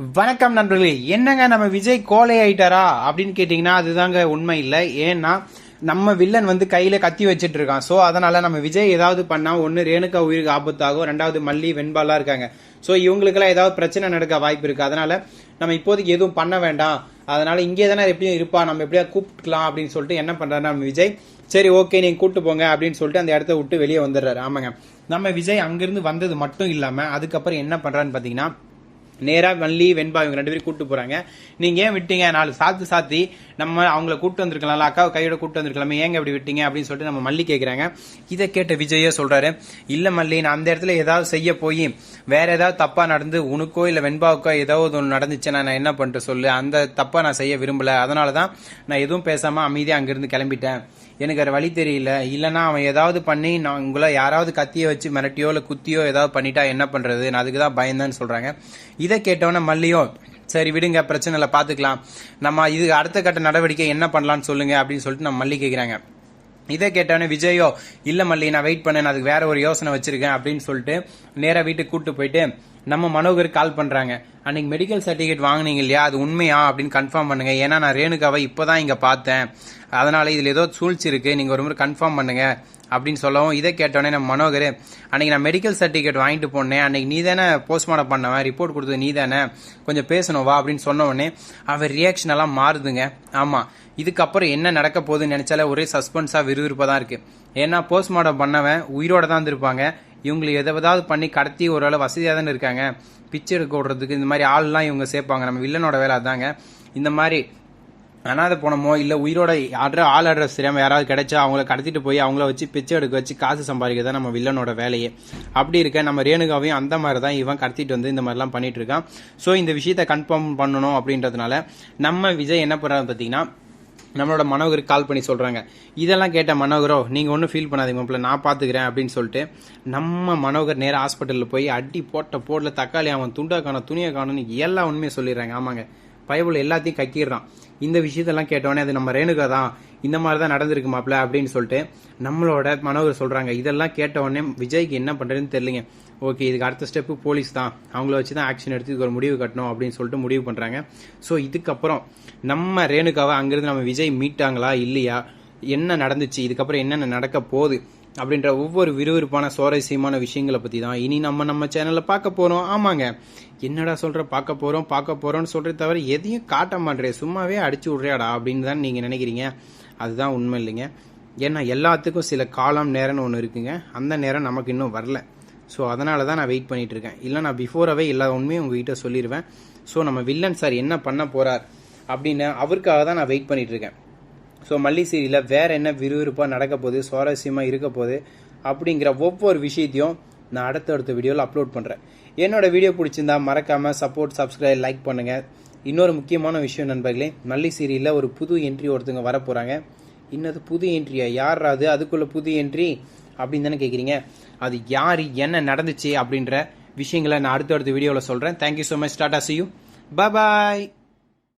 வணக்கம் நண்பர்களே என்னங்க நம்ம விஜய் கோலை ஆயிட்டாரா? அப்படின்னு கேட்டீங்கன்னா அதுதாங்க உண்மை இல்லை. ஏன்னா நம்ம வில்லன் வந்து கையில கத்தி வச்சிட்டு இருக்கான் சோ அதனால நம்ம விஜய் ஏதாவது பண்ணா ஒன்னு ரேணுகா உயிருக்கு ஆபத்தாகும் ரெண்டாவது மல்லி வெண்பாலா இருக்காங்க. சோ இவங்களுக்கெல்லாம் ஏதாவது பிரச்சனை நடக்க வாய்ப்பு இருக்கு. அதனால நம்ம இப்போதைக்கு எதுவும் பண்ண வேண்டாம். அதனால இங்கே தானே எப்படியும் இருப்பா. நம்ம எப்படியா கூப்பிட்டுக்கலாம் அப்படின்னு சொல்லிட்டு என்ன பண்றாரு நம்ம விஜய் சரி ஓகே நீங்க கூட்டு போங்க அப்படின்னு சொல்லிட்டு அந்த இடத்த விட்டு வெளியே வந்துடுறாரு. ஆமாங்க. நம்ம விஜய் அங்கிருந்து வந்தது மட்டும் இல்லாம அதுக்கப்புறம் என்ன பண்றான்னு பாத்தீங்கன்னா நேராக வள்ளி வெண்பா இவங்க ரெண்டு பேரும் கூப்பிட்டு போகிறாங்க நீங்கள் ஏன் விட்டீங்க? நாலு சாத்து சாத்தி நம்ம அவங்கள கூட்டு வந்திருக்கலாம்ல அக்காவை கையோட கூட்டு வந்திருக்கலாமே ஏங்க இப்படி விட்டீங்க அப்படின்னு சொல்லிட்டு நம்ம மல்லி கேட்குறாங்க இதை கேட்ட விஜயே சொல்றாரு இல்ல மல்லி நான் அந்த இடத்துல ஏதாவது செய்ய போய் வேற ஏதாவது தப்பா நடந்து உனக்கோ இல்ல வெண்பாவுக்கோ ஏதாவது ஒன்று நடந்துச்சுன்னா நான் என்ன பண்ணிட்டு சொல்லு? அந்த தப்பா நான் செய்ய விரும்பல. அதனாலதான் நான் எதுவும் பேசாம அமைதியாக அங்கிருந்து கிளம்பிட்டேன். எனக்கு வேற வழி தெரியல. இல்லைன்னா அவன் ஏதாவது பண்ணி நான் உங்களை யாராவது கத்தியை வச்சு மிரட்டியோ இல்லை குத்தியோ ஏதாவது பண்ணிட்டா என்ன பண்றது? நான் அதுக்கு தான் பயந்தேன்னு சொல்றாங்க. இதை கேட்டவொன்னே மல்லியோ சரி விடுங்க பிரச்சனை இல்லை பார்த்துக்கலாம் நம்ம இது அடுத்த கட்ட நடவடிக்கை என்ன பண்ணலாம்னு சொல்லுங்க அப்படின்னு சொல்லிட்டு நம்ம மல்லி கேட்குறாங்க இதை கேட்டோன்னே விஜயோ இல்லை மல்லி நான் வெயிட் பண்ணேன் அதுக்கு வேற ஒரு யோசனை வச்சிருக்கேன் அப்படின்னு சொல்லிட்டு நேராக வீட்டுக்கு கூப்பிட்டு போயிட்டு நம்ம மனோகர் கால் பண்ணுறாங்க அன்னைக்கு மெடிக்கல் சர்டிஃபிகேட் வாங்குனீங்க இல்லையா? அது உண்மையா? அப்படின்னு கன்ஃபார்ம் பண்ணுங்க. ஏன்னா நான் ரேணுகாவை இப்பதான் இங்கே பார்த்தேன். அதனால இதில் ஏதோ சூழ்ச்சி இருக்கு. நீங்கள் ஒரு முறை கன்ஃபார்ம் பண்ணுங்க. அப்படின்னு சொல்லவும் இதை கேட்டோடனே நம்ம மனோகர் அன்னைக்கு நான் மெடிக்கல் சர்டிஃபிகேட் வாங்கிட்டு போனேன். அன்னைக்கு நீ தானே போஸ்ட்மார்ட்டம் பண்ணவன் ரிப்போர்ட் கொடுத்தது நீ தானே. கொஞ்சம் பேசணும் வா அப்படின்னு சொன்ன உடனே அவர் ரியாக்ஷன் எல்லாம் மாறுதுங்க. ஆமாம் இதுக்கப்புறம் என்ன நடக்க போகுதுன்னு நினைச்சாலே ஒரே சஸ்பென்ஸாக விறுவிறுப்பாக தான் இருக்குது ஏன்னா போஸ்ட்மார்ட்டம் பண்ணவன் உயிரோட தான் இருந்திருப்பாங்க. இவங்களுக்கு எதாவது பண்ணி கடத்தி ஒரு வசதியாக தானே இருக்காங்க. பிச்சை எடுக்க விடுறதுக்கு இந்த மாதிரி ஆள்லாம் இவங்க சேர்ப்பாங்க. நம்ம வில்லனோட வேலை அதாங்க. இந்த மாதிரி அனாதை போனமோ இல்லை உயிரோட ஆடுற ஆள் அட்ரஸ் தெரியாமல் யாராவது கிடைச்சா அவங்கள கடத்திட்டு போய் அவங்கள வச்சு பிச்சை எடுக்க வச்சு காசு சம்பாதிக்க தான் நம்ம வில்லனோட வேலையே. அப்படி இருக்க நம்ம ரேணுகாவையும் அந்த மாதிரி தான் இவன் கடத்திட்டு வந்து இந்த மாதிரிலாம் பண்ணிட்டு இருக்கான். ஸோ இந்த விஷயத்த கன்ஃபார்ம் பண்ணணும் அப்படின்றதுனால நம்ம விஜய் என்ன பண்ணுறாரு பார்த்தீங்கன்னா நம்மளோட மனோகருக்கு கால் பண்ணி சொல்கிறாங்க இதெல்லாம் கேட்ட மனோகரோ நீங்கள் ஒன்றும் ஃபீல் பண்ணாதீங்க மாப்பிள்ள நான் பார்த்துக்கிறேன் அப்படின்னு சொல்லிட்டு நம்ம மனோகர் நேராக ஹாஸ்பிட்டலில் போய் அடி போட்ட போடல தக்காளி அவன் துண்டா காணும் துணியை காணும்னு எல்லா உண்மையை சொல்லிடுறாங்க. ஆமாங்க. பைபிள் எல்லாத்தையும் கக்கிடுறான். இந்த விஷயத்தெல்லாம் கேட்டோடனே அது நம்ம ரேணுகா தான் இந்த மாதிரி தான் நடந்திருக்கு மாப்பிள்ள அப்படின்னு சொல்லிட்டு நம்மளோட மனோகர் சொல்றாங்க. இதெல்லாம் கேட்டவுடனே விஜய்க்கு என்ன பண்றதுன்னு தெரியலங்க. ஓகே இதுக்கு அடுத்த ஸ்டெப்பு போலீஸ் தான். அவங்கள வச்சு தான் ஆக்ஷன் எடுத்து இதுக்கு ஒரு முடிவு கட்டணும் அப்படின்னு சொல்லிட்டு முடிவு பண்றாங்க. ஸோ இதுக்கப்புறம் நம்ம ரேணுகாவை அங்கிருந்து நம்ம விஜய் மீட்டாங்களா இல்லையா? என்ன நடந்துச்சு? இதுக்கப்புறம் என்னென்ன நடக்க போகுது? அப்படின்ற ஒவ்வொரு விறுவிறுப்பான சுவாரஸ்யமான விஷயங்களை பற்றி தான் இனி நம்ம நம்ம சேனலில் பார்க்க போகிறோம் ஆமாங்க. என்னடா சொல்கிற பார்க்க போகிறோம் பார்க்க போகிறோம்னு சொல்கிறத தவிர எதையும் காட்ட மாட்டேற. சும்மாவே அடிச்சு விட்றியாடா அப்படின்னு தான் நீங்கள் நினைக்கிறீங்க. அதுதான் உண்மை இல்லைங்க. ஏன்னா எல்லாத்துக்கும் சில காலம் நேரம்னு ஒன்று இருக்குங்க. அந்த நேரம் நமக்கு இன்னும் வரல. ஸோ அதனால தான் நான் வெயிட் பண்ணிட்டு இருக்கேன். இல்லை நான் பிஃபோராகவே எல்லா உண்மையும் உங்ககிட்ட சொல்லிடுவேன் ஸோ நம்ம வில்லன் சார் என்ன பண்ண போகிறார் அப்படின்னு அவருக்காக தான் நான் வெயிட் பண்ணிட்டு இருக்கேன். ஸோ மல்லி சீரியலில் வேறு என்ன விறுவிறுப்பாக நடக்க போகுது சுவாரஸ்யமாக இருக்க போகுது அப்படிங்கிற ஒவ்வொரு விஷயத்தையும் நான் அடுத்தடுத்த வீடியோவில் அப்லோட் பண்ணுறேன் என்னோட வீடியோ பிடிச்சிருந்தா மறக்காமல் சப்போர்ட் சப்ஸ்கிரைப் லைக் பண்ணுங்கள் இன்னொரு முக்கியமான விஷயம் நண்பர்களே மல்லி சீரியலில் ஒரு புது என்ட்ரி ஒருத்தவங்க வர போகிறாங்க இன்னது புது என்ட்ரியா யார் அது அதுக்குள்ள புது என்ட்ரி அப்படின்னு தானே கேட்குறீங்க அது யார்? என்ன நடந்துச்சு? அப்படின்ற விஷயங்களை நான் அடுத்தடுத்த வீடியோவில் சொல்கிறேன் thank you so much tata see you bye